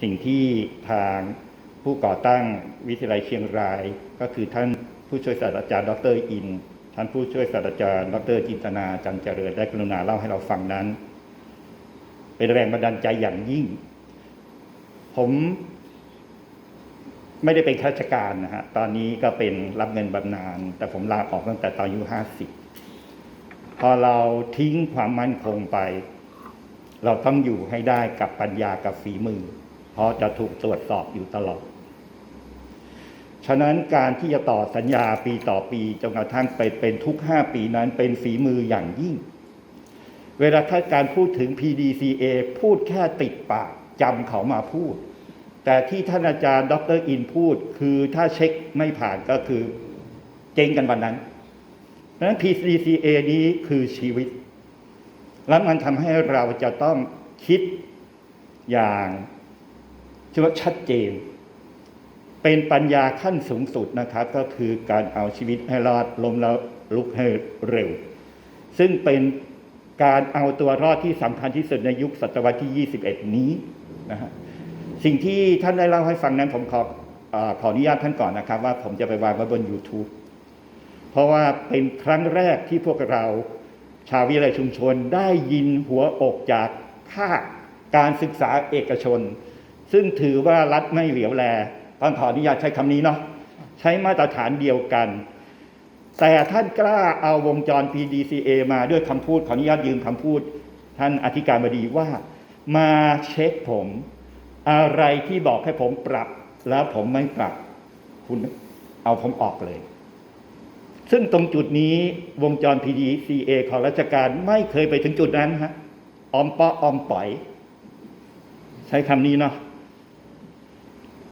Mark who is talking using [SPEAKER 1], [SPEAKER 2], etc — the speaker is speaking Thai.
[SPEAKER 1] สิ่งที่ทางผู้ก่อตั้งวิทยาลัยเชียงราย ก็คือท่านผู้ช่วยศาสตราจารย์ดรอิน ท่านผู้ช่วยศาสตราจารย์ดรจินตนาจันเจริญได้กรุณาเล่าให้เราฟังนั้น เป็นแรงบันดาลใจอย่างยิ่ง ผมไม่ได้เป็นข้าราชการนะฮะ ตอนนี้ก็เป็นรับเงินบำนาญ แต่ผมลาออกตั้งแต่ตอนอายุห้าสิบ พอเราทิ้งความมั่นคงไป เราต้องอยู่ให้ได้กับปัญญากับฝีมือ เพราะจะถูกตรวจสอบอยู่ตลอด ฉะนั้นการที่จะต่อสัญญาปีต่อปีจนกระทั่งไปเป็นทุกห้าปีนั้นเป็นฝีมืออย่างยิ่ง เวลาถ้าการพูดถึง PDCA พูดแค่ติดปากจำเขามาพูด แต่ที่ท่านอาจารย์ดรอินพูดคือถ้าเช็คไม่ผ่านก็คือเจ๊งกันวันนั้นเพราะฉะนั้น PDCA นี้คือชีวิต แล้วมันทำให้เราจะต้องคิดอย่าง ชื่อว่าชัดเจน เป็นปัญญาขั้นสูงสุดนะครับ ก็คือการเอาชีวิตให้รอดล้มแล้วลุกให้เร็ว ซึ่งเป็นการเอาตัวรอดที่สำคัญที่สุดในยุคศตวรรษที่ 21 นี้นะฮะสิ่งที่ท่านได้เล่าให้ฟังนั้นผมขออขออนุญาตท่านก่อนนะครับ ว่าผมจะไปวางไว้บน YouTube เพราะว่าเป็นครั้งแรกที่พวกเราชาววิทยาลัยชุมชนได้ยินหัวอกจากภาคการศึกษาเอกชน ซึ่งถือว่ารัฐไม่เหลียวแลต้องขออนุญาตใช้คำนี้เนาะใช้มาตรฐานเดียวกัน แต่ท่านกล้าเอาวงจร PDCA มาด้วยคำพูดขออนุญาตยืมคำพูด ท่านอธิการบดีว่ามาเช็คผม อะไรที่บอกให้ผมปรับ แล้วผมไม่ปรับ คุณเอาผมออกเลย ซึ่งตรงจุดนี้วงจร PDCA ของราชการไม่เคยไปถึงจุดนั้นฮะออมปอออมปล่อย ใช้คำนี้เนาะ